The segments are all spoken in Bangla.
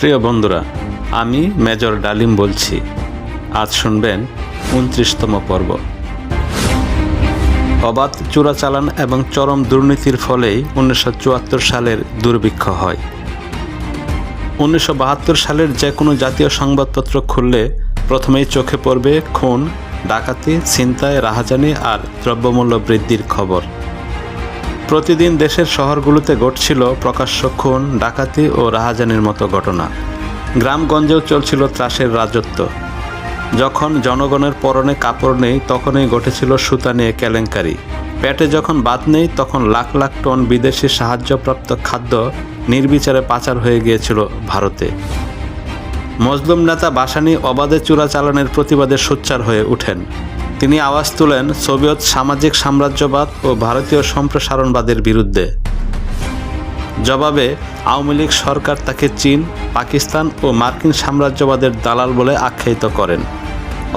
প্রিয় বন্ধুরা, আমি মেজর ডালিম বলছি। আজ শুনবেন উনত্রিশতম পর্ব। অবাধ চোরাচালান এবং চরম দুর্নীতির ফলেই উনিশশো চুয়াত্তর সালের দুর্ভিক্ষ হয়। উনিশশো বাহাত্তর সালের যে কোনো জাতীয় সংবাদপত্র খুললে প্রথমেই চোখে পড়বে খুন, ডাকাতি, ছিনতাই, রাহাজানি আর দ্রব্যমূল্য বৃদ্ধির খবর। প্রতিদিন দেশের শহরগুলোতে ঘটছিল প্রকাশ্য খুন, ডাকাতি ও রাহাজানির মতো ঘটনা। গ্রামগঞ্জেও চলছিল ত্রাসের রাজত্ব। যখন জনগণের পরনে কাপড় নেই, তখনই ঘটেছিল সুতা নিয়ে কেলেঙ্কারি। পেটে যখন বাদ নেই, তখন লাখ লাখ টন বিদেশি সাহায্যপ্রাপ্ত খাদ্য নির্বিচারে পাচার হয়ে গিয়েছিল ভারতে। মজলুম নেতা বাসানি অবাধে চোরাচালানের প্রতিবাদে সোচ্চার হয়ে ওঠেন। তিনি আওয়াজ তুলেন সোভিয়েত সামাজিক সাম্রাজ্যবাদ ও ভারতীয় সম্প্রসারণবাদের বিরুদ্ধে। জবাবে, আওয়ামী লীগ সরকার তাকে চীন, পাকিস্তান ও মার্কিন সাম্রাজ্যবাদের দালাল বলে আখ্যায়িত করেন।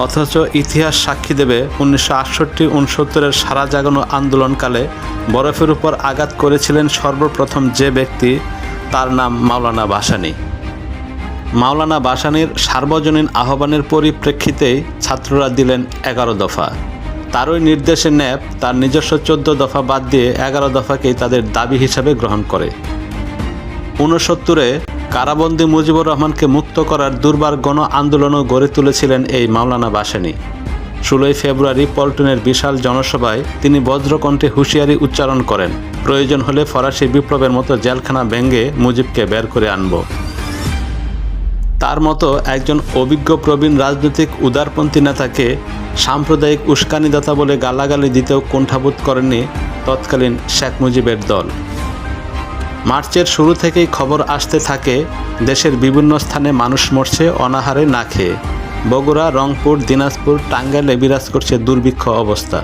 অথচ ইতিহাস সাক্ষী দেবে উনিশশো আটষট্টি উনসত্তরের সারা জাগানো আন্দোলনকালে বরফের উপর আঘাত করেছিলেন সর্বপ্রথম যে ব্যক্তি, তার নাম মাওলানা বাসানি মাওলানা বাসানির সার্বজনীন আহ্বানের পরিপ্রেক্ষিতেই ছাত্ররা দিলেন এগারো দফা। তারই নির্দেশে ন্যাপ তার নিজস্ব চোদ্দ দফা বাদ দিয়ে এগারো দফাকেই তাদের দাবি হিসাবে গ্রহণ করে। ঊনসত্তরে কারাবন্দি মুজিবুর রহমানকে মুক্ত করার দুর্বার গণ আন্দোলনও গড়ে তুলেছিলেন এই মাওলানা বাসানি। ষোলোই ফেব্রুয়ারি পল্টনের বিশাল জনসভায় তিনি বজ্রকণ্ঠে হুঁশিয়ারি উচ্চারণ করেন, প্রয়োজন হলে ফরাসি বিপ্লবের মতো জেলখানা ভেঙ্গে মুজিবকে বের করে আনব। তার মতো একজন অভিজ্ঞ প্রবীণ রাজনৈতিক উদারপন্থী নেতাকে সাম্প্রদায়িক উস্কানিদাতা বলে গালাগালি দিতেও কুণ্ঠাবোধ করেননি তৎকালীন শেখ মুজিবের দল। মার্চের শুরু থেকেই খবর আসতে থাকে, দেশের বিভিন্ন স্থানে মানুষ মরছে অনাহারে না খেয়ে। বগুড়া, রংপুর, দিনাজপুর, টাঙ্গাইলে বিরাজ করছে দুর্ভিক্ষ অবস্থা।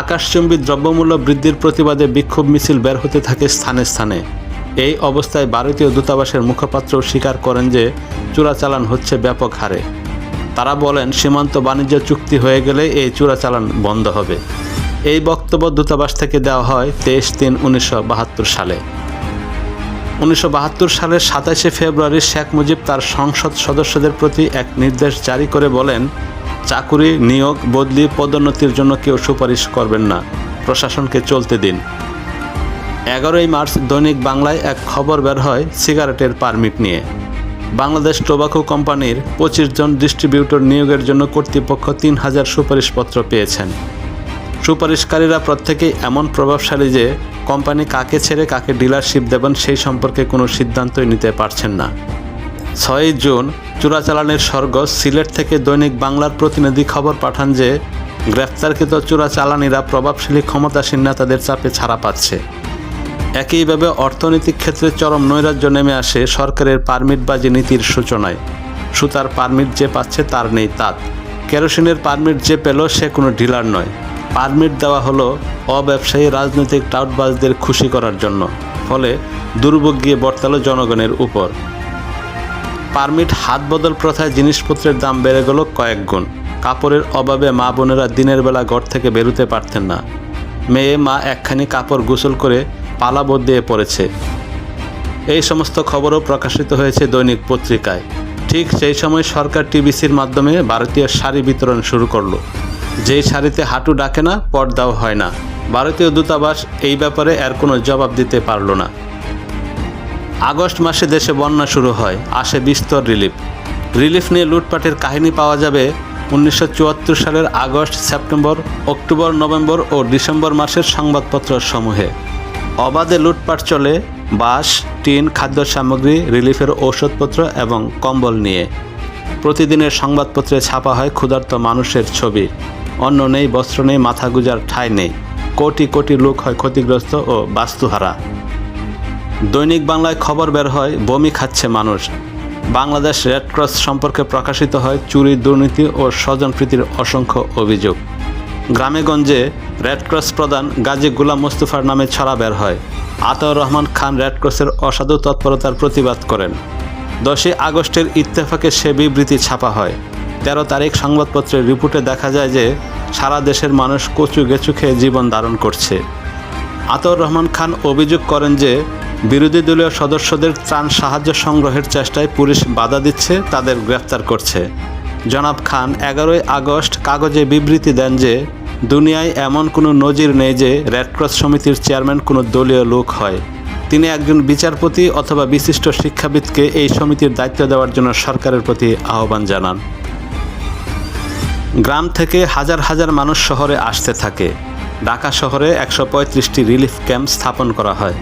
আকাশচুম্বী দ্রব্যমূল্য বৃদ্ধির প্রতিবাদে বিক্ষোভ মিছিল বের হতে থাকে স্থানে স্থানে। এই অবস্থায় ভারতীয় দূতাবাসের মুখপাত্র স্বীকার করেন যে চোরাচালান হচ্ছে ব্যাপক হারে। তারা বলেন, সীমান্ত বাণিজ্য চুক্তি হয়ে গেলে এই চোরাচালান বন্ধ হবে। এই বক্তব্য দূতাবাস থেকে দেওয়া হয় তেইশ তিন উনিশশো সালে। উনিশশো বাহাত্তর সালের সাতাশে ফেব্রুয়ারি শেখ মুজিব তার সংসদ সদস্যদের প্রতি এক নির্দেশ জারি করে বলেন, চাকুরি, নিয়োগ, বদলি, পদোন্নতির জন্য কেউ সুপারিশ করবেন না। প্রশাসনকে চলতে দিন। এগারোই মার্চ দৈনিক বাংলায় এক খবর বের হয় সিগারেটের পারমিট নিয়ে। বাংলাদেশ টোবাকো কোম্পানির পঁচিশ জন ডিস্ট্রিবিউটর নিয়োগের জন্য কর্তৃপক্ষ তিন হাজার সুপারিশপত্র পেয়েছেন। সুপারিশকারীরা প্রত্যেকেই এমন প্রভাবশালী যে, কোম্পানি কাকে ছেড়ে কাকে ডিলারশিপ দেবেন সেই সম্পর্কে কোনো সিদ্ধান্তই নিতে পারছেন না। ছয়ই জুন চোরাচালানের স্বর্গ, সিলেট থেকে দৈনিক বাংলার প্রতিনিধি খবর পাঠান যে, গ্রেফতারকৃত চোরাচালানিরা প্রভাবশালী ক্ষমতাসীন নেতাদের চাপে ছাড়া পাচ্ছে। একইভাবে অর্থনৈতিক ক্ষেত্রে চরম নৈরাজ্য নেমে আসে সরকারের পারমিটবাজি নীতির সূচনায়। সুতার পারমিট যে পাচ্ছে তার নেই তাঁত। কেরোসিনের পারমিট যে পেল সে কোনো ডিলার নয়। পারমিট দেওয়া হলো অব্যবসায়ী রাজনৈতিক টাউটবাজদের খুশি করার জন্য। ফলে দুর্ভোগ গিয়ে বর্তালো জনগণের উপর। পারমিট হাত বদল প্রথায় জিনিসপত্রের দাম বেড়ে গেল কয়েক গুণ। কাপড়ের অভাবে মা বোনেরা দিনের বেলা ঘর থেকে বেরোতে পারতেন না। মেয়ে মা একখানি কাপড় গোসল করে পালাবোধ দিয়ে পড়েছে। এই সমস্ত খবরও প্রকাশিত হয়েছে দৈনিক পত্রিকায়। ঠিক সেই সময় সরকার টিবিসির মাধ্যমে ভারতীয় শাড়ি বিতরণ শুরু করল। যেই শাড়িতে হাঁটু ডাকে না, পর্দাও হয় না। ভারতীয় দূতাবাস এই ব্যাপারে এর কোনো জবাব দিতে পারল না। আগস্ট মাসে দেশে বন্যা শুরু হয়, আসে বিস্তর রিলিফ। রিলিফ নিয়ে লুটপাটের কাহিনী পাওয়া যাবে উনিশশো চুয়াত্তর সালের আগস্ট, সেপ্টেম্বর, অক্টোবর, নভেম্বর ও ডিসেম্বর মাসের সংবাদপত্র সমূহে অবাধে লুটপাট চলে বাঁশ, টিন, খাদ্য সামগ্রী, রিলিফের ঔষধপত্র এবং কম্বল নিয়ে। প্রতিদিনের সংবাদপত্রে ছাপা হয় ক্ষুধার্ত মানুষের ছবি। অন্ন নেই, বস্ত্র নেই, মাথা গুজার ঠাঁই নেই। কোটি কোটি লোক হয় ক্ষতিগ্রস্ত ও বাস্তুহারা। দৈনিক বাংলায় খবর বের হয়, বমি খাচ্ছে মানুষ। বাংলাদেশ রেডক্রস সম্পর্কে প্রকাশিত হয় চুরি দুর্নীতি ও স্বজনপ্রীতির অসংখ্য অভিযোগ। গ্রামেগঞ্জে রেডক্রস প্রধান গাজী গুলাম মোস্তফার নামে ছড়া বের হয়। আতাউর রহমান খান রেডক্রসের অসাধু তৎপরতার প্রতিবাদ করেন। দশই আগস্টের ইত্তেফাকে সে বিবৃতি ছাপা হয়। তেরো তারিখ সংবাদপত্রের রিপোর্টে দেখা যায় যে, সারা দেশের মানুষ কচু গেচু খেয়ে জীবন ধারণ করছে। আতাউর রহমান খান অভিযোগ করেন যে, বিরোধী দলীয় সদস্যদের ত্রাণ সাহায্য সংগ্রহের চেষ্টায় পুলিশ বাধা দিচ্ছে, তাদের গ্রেফতার করছে। জনাব খান এগারোই আগস্ট কাগজে বিবৃতি দেন যে, দুনিয়ায় এমন কোনো নজির নেই যে রেডক্রস সমিতির চেয়ারম্যান কোনো দলীয় লোক হয়। তিনি একজন বিচারপতি অথবা বিশিষ্ট শিক্ষাবিদকে এই সমিতির দায়িত্ব দেওয়ার জন্য সরকারের প্রতি আহ্বান জানান। গ্রাম থেকে হাজার হাজার মানুষ শহরে আসতে থাকে। ঢাকা শহরে একশো রিলিফ ক্যাম্প স্থাপন করা হয়।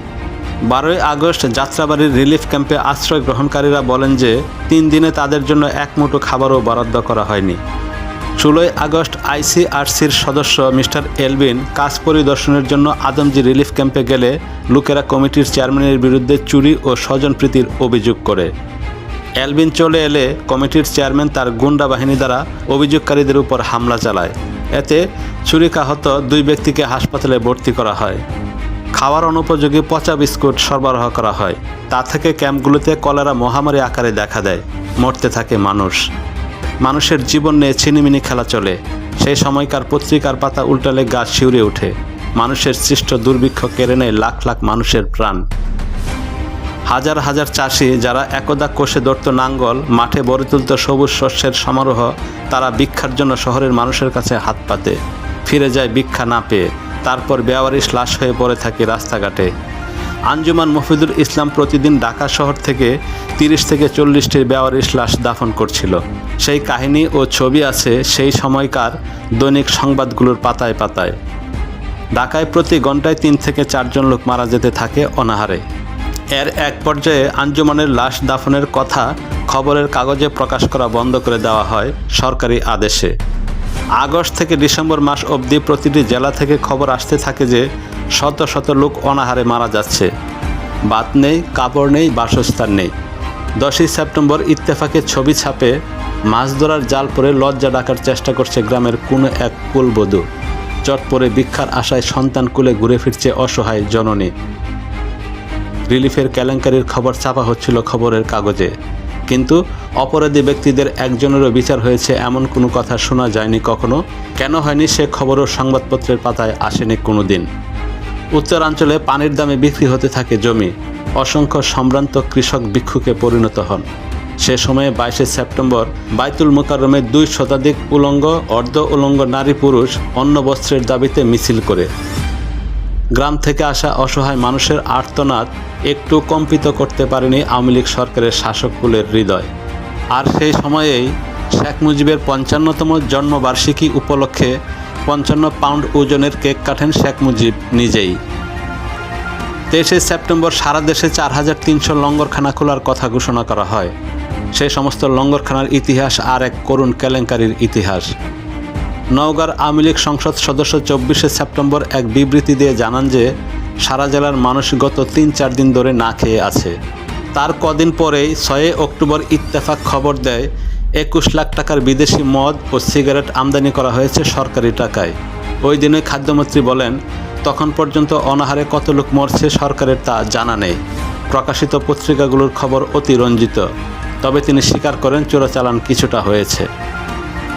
বারোই আগস্ট যাত্রাবাড়ির রিলিফ ক্যাম্পে আশ্রয় গ্রহণকারীরা বলেন যে, তিন দিনে তাদের জন্য এক মুঠো খাবারও বরাদ্দ করা হয়নি। ষোলোই আগস্ট আইসিআরসির সদস্য মিস্টার এলবিন কাজ পরিদর্শনের জন্য আদমজি রিলিফ ক্যাম্পে গেলে লোকেরা কমিটির চেয়ারম্যানের বিরুদ্ধে চুরি ও স্বজনপ্রীতির অভিযোগ করে। এলবিন চলে এলে কমিটির চেয়ারম্যান তার গুন্ডা বাহিনী দ্বারা অভিযোগকারীদের উপর হামলা চালায়। এতে ছুরিকাহত দুই ব্যক্তিকে হাসপাতালে ভর্তি করা হয়। খাওয়ার অনুপযোগী পচা বিস্কুট সরবরাহ করা হয়। তা থেকে ক্যাম্পগুলোতে কলেরা মহামারী আকারে দেখা দেয়। মরতে থাকে মানুষ। মানুষের জীবন নিয়ে ছিনিমিনি খেলা চলে। সেই সময়কার পত্রিকার পাতা উল্টালে গাছ শিউরে ওঠে। মানুষের সৃষ্ট দুর্ভিক্ষ কেড়ে নেয় লাখ লাখ মানুষের প্রাণ। হাজার হাজার চাষি যারা একদা কোষে ধরত নাঙ্গল, মাঠে গড়ে তুলত সবুজ শস্যের সমারোহ, তারা ভিক্ষার জন্য শহরের মানুষের কাছে হাত পাতে। ফিরে যায় ভিক্ষা না পেয়ে। তারপর বেওয়ারিশ লাশ হয়ে পড়ে থাকে রাস্তাঘাটে। আঞ্জুমান মফিদুল ইসলাম প্রতিদিন ঢাকা শহর থেকে তিরিশ থেকে চল্লিশটি বেওয়ারিশ লাশ দাফন করছিল। সেই কাহিনী ও ছবি আছে সেই সময়কার দৈনিক সংবাদগুলোর পাতায় পাতায়। ঢাকায় প্রতি ঘন্টায় তিন থেকে চারজন লোক মারা যেতে থাকে অনাহারে। এর এক পর্যায়ে আঞ্জুমানের লাশ দাফনের কথা খবরের কাগজে প্রকাশ করা বন্ধ করে দেওয়া হয় সরকারি আদেশে। আগস্ট থেকে ডিসেম্বর মাস অবধি প্রতিটি জেলা থেকে খবর আসতে থাকে যে শত শত লোক অনাহারে মারা যাচ্ছে। বাত নেই, কাপড় নেই, বাসস্থান নেই। দশই সেপ্টেম্বর ইত্তেফাকের ছবি ছাপে মাছ ধরার জাল পরে লজ্জা ডাকার চেষ্টা করছে গ্রামের কোনো এক কুলবধূ। চট পরে ভিক্ষার আশায় সন্তান কুলে ঘুরে ফিরছে অসহায় জননী। রিলিফের কেলেঙ্কারির খবর ছাপা হচ্ছিল খবরের কাগজে। কিন্তু অপরাধী ব্যক্তিদের একজনেরও বিচার হয়েছে, এমন কোনো কথা শোনা যায়নি কখনো। কেন হয়নি সে খবরও সংবাদপত্রের পাতায় আসেনি কোনো দিন উত্তরাঞ্চলে পানির দামে বিক্রি হতে থাকে জমি। অসংখ্য সম্ভ্রান্ত কৃষক ভিক্ষুকে পরিণত হন। সে সময়ে বাইশে সেপ্টেম্বর বাইতুল মোকাররমে দুই শতাধিক উলঙ্গ, অর্ধ উলঙ্গ নারী পুরুষ অন্ন বস্ত্রের দাবিতে মিছিল করে। গ্রাম থেকে আসা অসহায় মানুষের আর্তনাদ একটু কম্পিত করতে পারেনি আওয়ামী লীগ সরকারের শাসককুলের হৃদয়। আর সেই সময়েই শেখ মুজিবের পঞ্চান্নতম জন্মবার্ষিকী উপলক্ষে পঞ্চান্ন পাউন্ড ওজনের কেক কাটেন শেখ মুজিব নিজেই। তেইশে সেপ্টেম্বর সারা দেশে চার হাজার তিনশো লঙ্গরখানা খোলার কথা ঘোষণা করা হয়। সেই সমস্ত লঙ্গরখানার ইতিহাস আর এক করুণ কেলেঙ্কারির ইতিহাস। নওগাঁর আওয়ামী লীগ সংসদ সদস্য চব্বিশে সেপ্টেম্বর এক বিবৃতি দিয়ে জানান যে, সারা জেলার মানুষ গত তিন চার দিন ধরে না খেয়ে আছে। তার কদিন পরেই ছয়ই অক্টোবর ইত্তেফাক খবর দেয়, একুশ লাখ টাকার বিদেশি মদ ও সিগারেট আমদানি করা হয়েছে সরকারি টাকায়। ওই দিনে খাদ্যমন্ত্রী বলেন, তখন পর্যন্ত অনাহারে কত লোক মরছে সরকারের তা জানা নেই। প্রকাশিত পত্রিকাগুলোর খবর অতি রঞ্জিত তবে তিনি স্বীকার করেন, চোরাচালান কিছুটা হয়েছে।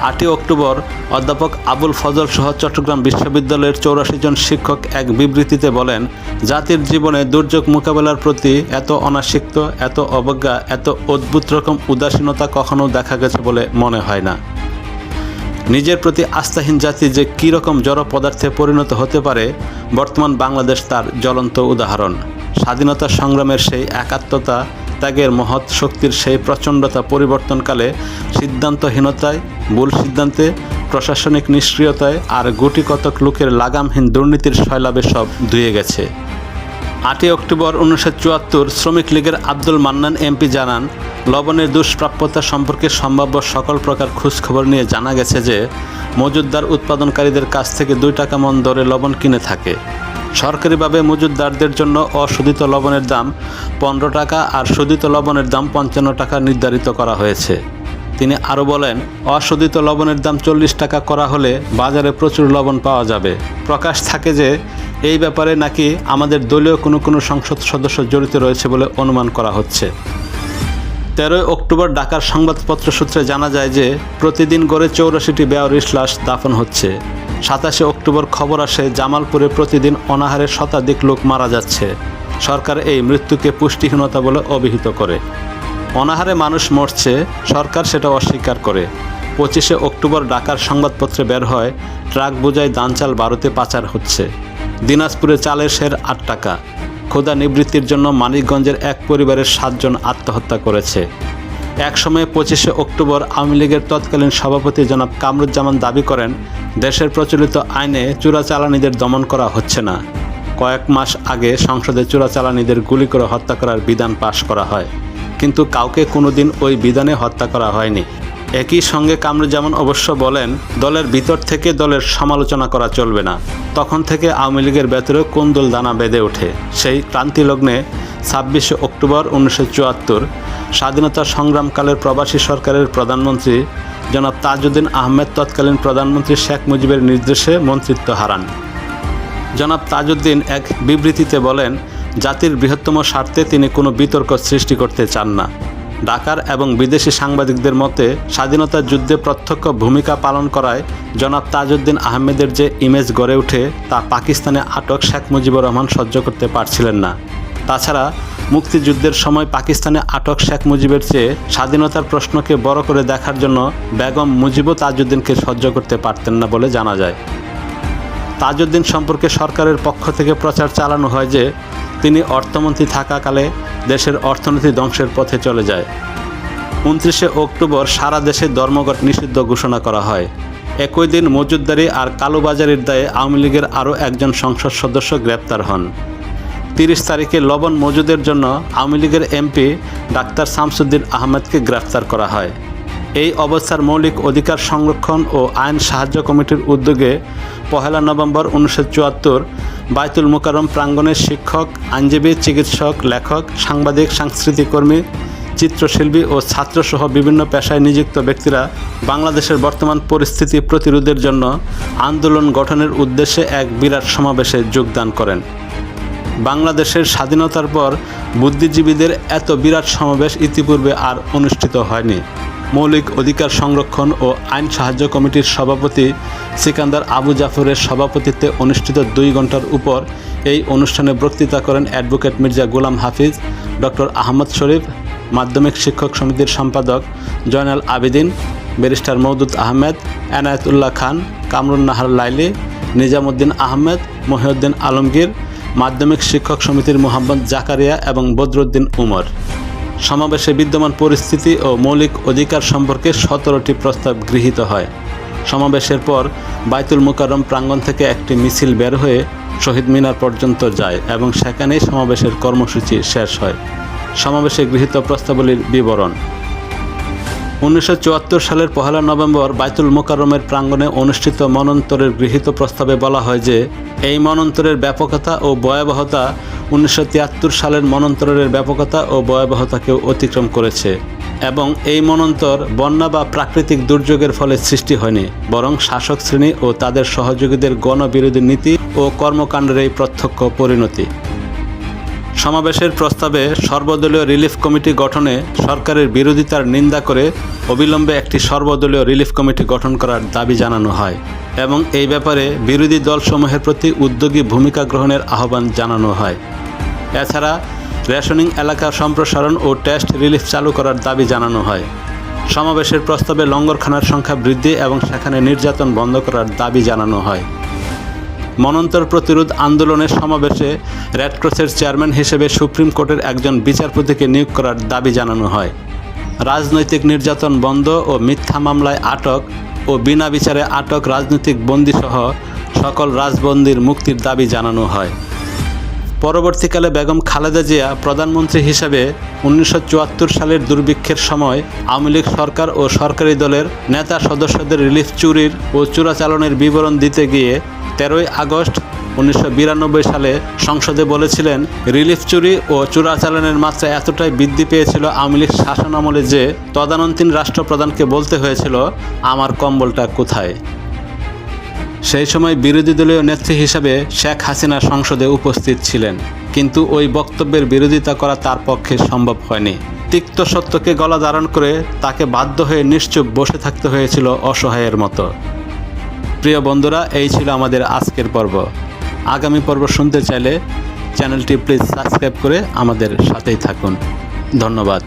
আটই অক্টোবর অধ্যাপক আবুল ফজল সহ চট্টগ্রাম বিশ্ববিদ্যালয়ের চৌরাশি জন শিক্ষক এক বিবৃতিতে বলেন, জাতির জীবনে দুর্যোগ মোকাবেলার প্রতি এত অনাসিক্ত, এত অবজ্ঞা, এত অদ্ভুত রকম উদাসীনতা কখনো দেখা গেছে বলে মনে হয় না। নিজের প্রতি আস্থাহীন জাতি যে কী রকম জড় পদার্থে পরিণত হতে পারে, বর্তমান বাংলাদেশ তার জ্বলন্ত উদাহরণ। স্বাধীনতা সংগ্রামের সেই একাত্মতা ত্যাগের মহৎ শক্তির সেই প্রচণ্ডতা পরিবর্তনকালে সিদ্ধান্তহীনতায়, ভুল সিদ্ধান্তে, প্রশাসনিক নিষ্ক্রিয়তায় আর গুটি কতক লোকের লাগামহীন দুর্নীতির শৈলাবে সব ধুয়ে গেছে। আটই অক্টোবর উনিশশো চুয়াত্তর শ্রমিক লীগের আব্দুল মান্নান এমপি জানান, লবণের দুষ্প্রাপ্যতা সম্পর্কে সম্ভাব্য সকল প্রকার খোঁজখবর নিয়ে জানা গেছে যে মজুদদার উৎপাদনকারীদের কাছ থেকে দুই টাকা মন দরে লবণ কিনে থাকে। সরকারিভাবে মজুদদারদের জন্য অশোধিত লবণের দাম পনেরো টাকা আর শোধিত লবণের দাম পঞ্চান্ন টাকা নির্ধারিত করা হয়েছে। তিনি আরও বলেন, অশোধিত লবণের দাম চল্লিশ টাকা করা হলে বাজারে প্রচুর লবণ পাওয়া যাবে। প্রকাশ থাকে যে, এই ব্যাপারে নাকি আমাদের দলীয় কোনো কোনো সংসদ সদস্য জড়িত রয়েছে বলে অনুমান করা হচ্ছে। তেরোই অক্টোবর ঢাকার সংবাদপত্র সূত্রে জানা যায় যে, প্রতিদিন গড়ে চৌরাশিটি বেয়ারিশ লাশ দাফন হচ্ছে। সাতাশে অক্টোবর খবর আসে, জামালপুরে প্রতিদিন অনাহারে শতাধিক লোক মারা যাচ্ছে। সরকার এই মৃত্যুকে পুষ্টিহীনতা বলে অভিহিত করে। অনাহারে মানুষ মরছে, সরকার সেটা অস্বীকার করে। পঁচিশে অক্টোবর ঢাকার সংবাদপত্রে বের হয়, ট্রাক বোঝায় ধান চাল ভারতে পাচার হচ্ছে। দিনাজপুরে চালের সের আট টাকা। ক্ষুধা নিবৃত্তির জন্য মানিকগঞ্জের এক পরিবারের সাতজন আত্মহত্যা করেছে। একসময়ে পঁচিশে অক্টোবর আওয়ামী লীগের তৎকালীন সভাপতি জনাব কামরুজ্জামান দাবি করেন, দেশের প্রচলিত আইনে চোরাচালানিদের দমন করা হচ্ছে না। কয়েক মাস আগে সংসদে চোরাচালানিদের গুলি করে হত্যা করার বিধান পাশ করা হয়, কিন্তু কাউকে কোনোদিন ওই বিধানে হত্যা করা হয়নি। একই সঙ্গে কামরুজ্জামান অবশ্য বলেন, দলের ভিতর থেকে দলের সমালোচনা করা চলবে না। তখন থেকে আওয়ামী লীগের ভেতরে কোন্দল দানা বেঁধে ওঠে। সেই ক্রান্তি লগ্নে ছাব্বিশে অক্টোবর উনিশশো চুয়াত্তর স্বাধীনতা সংগ্রামকালের প্রবাসী সরকারের প্রধানমন্ত্রী জনাব তাজউদ্দিন আহমেদ তৎকালীন প্রধানমন্ত্রী শেখ মুজিবের নির্দেশে মন্ত্রিত্ব হারান। জনাব তাজউদ্দিন এক বিবৃতিতে বলেন, জাতির বৃহত্তম স্বার্থে তিনি কোনো বিতর্ক সৃষ্টি করতে চান না। ঢাকার এবং বিদেশি সাংবাদিকদের মতে, স্বাধীনতা যুদ্ধে প্রত্যক্ষ ভূমিকা পালন করায় জনাব তাজউদ্দিন আহমেদের যে ইমেজ গড়ে ওঠে, তা পাকিস্তানে আটক শেখ মুজিবুর রহমান সহ্য করতে পারছিলেন না। তাছাড়া মুক্তিযুদ্ধের সময় পাকিস্তানে আটক শেখ মুজিবের চেয়ে স্বাধীনতার প্রশ্নকে বড় করে দেখার জন্য বেগম মুজিবও তাজউদ্দিনকে সহ্য করতে পারতেন না বলে জানা যায়। তাজউদ্দিন সম্পর্কে সরকারের পক্ষ থেকে প্রচার চালানো হয় যে, তিনি অর্থমন্ত্রী থাকাকালে দেশের অর্থনীতি ধ্বংসের পথে চলে যায়। উনত্রিশে অক্টোবর সারা দেশে ধর্মঘট নিষিদ্ধ ঘোষণা করা হয়। একই দিন মজুদদারি আর কালোবাজারির দায়ে আওয়ামী লীগের আরও একজন সংসদ সদস্য গ্রেপ্তার হন। তিরিশ তারিখে লবণ মজুদের জন্য আওয়ামী লীগের এমপি ডাক্তার শামসুদ্দিন আহমেদকে গ্রেফতার করা হয়। এই অবস্থার মৌলিক অধিকার সংরক্ষণ ও আইন সাহায্য কমিটির উদ্যোগে পহেলা নভেম্বর উনিশশো চুয়াত্তর বায়তুল মোকারম প্রাঙ্গণের শিক্ষক, আইনজীবী, চিকিৎসক, লেখক, সাংবাদিক, সাংস্কৃতিক কর্মী, চিত্রশিল্পী ও ছাত্রসহ বিভিন্ন পেশায় নিযুক্ত ব্যক্তিরা বাংলাদেশের বর্তমান পরিস্থিতি প্রতিরোধের জন্য আন্দোলন গঠনের উদ্দেশ্যে এক বিরাট সমাবেশে যোগদান করেন। বাংলাদেশের স্বাধীনতার পর বুদ্ধিজীবীদের এত বিরাট সমাবেশ ইতিপূর্বে আর অনুষ্ঠিত হয়নি। মৌলিক অধিকার সংরক্ষণ ও আইন সাহায্য কমিটির সভাপতি সিকান্দার আবু জাফরের সভাপতিত্বে অনুষ্ঠিত দুই ঘণ্টার উপর এই অনুষ্ঠানে বক্তৃতা করেন অ্যাডভোকেট মির্জা গোলাম হাফিজ, ডক্টর আহমদ শরীফ, মাধ্যমিক শিক্ষক সমিতির সম্পাদক জয়নাল আবেদিন, ব্যারিস্টার মৌদুদ আহমেদ, এনায়েতুল্লাহ খান, কামরুন নাহার লাইলি, নিজামুদ্দিন আহমেদ, মহিউদ্দিন আলমগীর মাধ্যমিক শিক্ষক সমিতির মোহাম্মদ জাকারিয়া এবং বদরুদ্দিন উমর। সমাবেশে বিদ্যমান পরিস্থিতি ও মৌলিক অধিকার সম্পর্কে সতেরোটি প্রস্তাব গৃহীত হয়। সমাবেশের পর বাইতুল মুকাররম প্রাঙ্গণ থেকে একটি মিছিল বের হয়ে শহীদ মিনার পর্যন্ত যায় এবং সেখানেই সমাবেশের কর্মসূচি শেষ হয়। সমাবেশে গৃহীত প্রস্তাবলীর বিবরণ। উনিশশো চুয়াত্তর সালের পহেলা নভেম্বর বাইতুল মোকাররমের প্রাঙ্গণে অনুষ্ঠিত মনন্তরের গৃহীত প্রস্তাবে বলা হয় যে, এই মনন্তরের ব্যাপকতা ও ভয়াবহতা উনিশশো তিয়াত্তর সালের মনন্তরের ব্যাপকতা ও ভয়াবহতাকেও অতিক্রম করেছে এবং এই মনন্তর বন্যা বা প্রাকৃতিক দুর্যোগের ফলে সৃষ্টি হয়নি, বরং শাসক শ্রেণি ও তাদের সহযোগীদের গণবিরোধী নীতি ও কর্মকাণ্ডের এই প্রত্যক্ষ পরিণতি। সমাবেশের প্রস্তাবে সর্বদলীয় রিলিফ কমিটি গঠনে সরকারের বিরোধিতার নিন্দা করে অবিলম্বে একটি সর্বদলীয় রিলিফ কমিটি গঠন করার দাবি জানানো হয় এবং এই ব্যাপারে বিরোধী দলসমূহের প্রতি উদ্যোগী ভূমিকা গ্রহণের আহ্বান জানানো হয়। এছাড়া রেশনিং এলাকা সম্প্রসারণ ও টেস্ট রিলিফ চালু করার দাবি জানানো হয়। সমাবেশের প্রস্তাবে লঙ্গরখানার সংখ্যা বৃদ্ধি এবং সেখানে নির্যাতন বন্ধ করার দাবি জানানো হয়। মনন্তর প্রতিরোধ আন্দোলনের সমাবেশে রেডক্রসের চেয়ারম্যান হিসেবে সুপ্রিম কোর্টের একজন বিচারপতিকে নিয়োগ করার দাবি জানানো হয়। রাজনৈতিক নির্যাতন বন্ধ ও মিথ্যা মামলায় আটক ও বিনা বিচারে আটক রাজনৈতিক বন্দীসহ সকল রাজবন্দির মুক্তির দাবি জানানো হয়। পরবর্তীকালে বেগম খালেদা জিয়া প্রধানমন্ত্রী হিসাবে উনিশশো চুয়াত্তর সালের দুর্ভিক্ষের সময় আওয়ামী লীগ সরকার ও সরকারি দলের নেতা সদস্যদের রিলিফ চুরির ও চোরাচালানের বিবরণ দিতে গিয়ে তেরোই আগস্ট উনিশশো বিরানব্বই সালে সংসদে বলেছিলেন, রিলিফ চুরি ও চোরাচালানের মাত্রা এতটাই বৃদ্ধি পেয়েছিল আওয়ামী লীগ শাসন আমলে যে তদানীন্তন রাষ্ট্রপ্রধানকে বলতে হয়েছিল, আমার কম্বলটা কোথায় সেই সময় বিরোধী দলীয় নেত্রী হিসাবে শেখ হাসিনা সংসদে উপস্থিত ছিলেন, কিন্তু ওই বক্তব্যের বিরোধিতা করা তার পক্ষে সম্ভব হয়নি। তিক্ত সত্যকে গলা ধারণ করে তাকে বাধ্য হয়ে নিশ্চুপ বসে থাকতে হয়েছিল অসহায়ের মতো। প্রিয় বন্ধুরা, এই ছিল আমাদের আজকের পর্ব। আগামী পর্ব শুনতে চাইলে চ্যানেলটি প্লিজ সাবস্ক্রাইব করে আমাদের সাথেই থাকুন। ধন্যবাদ।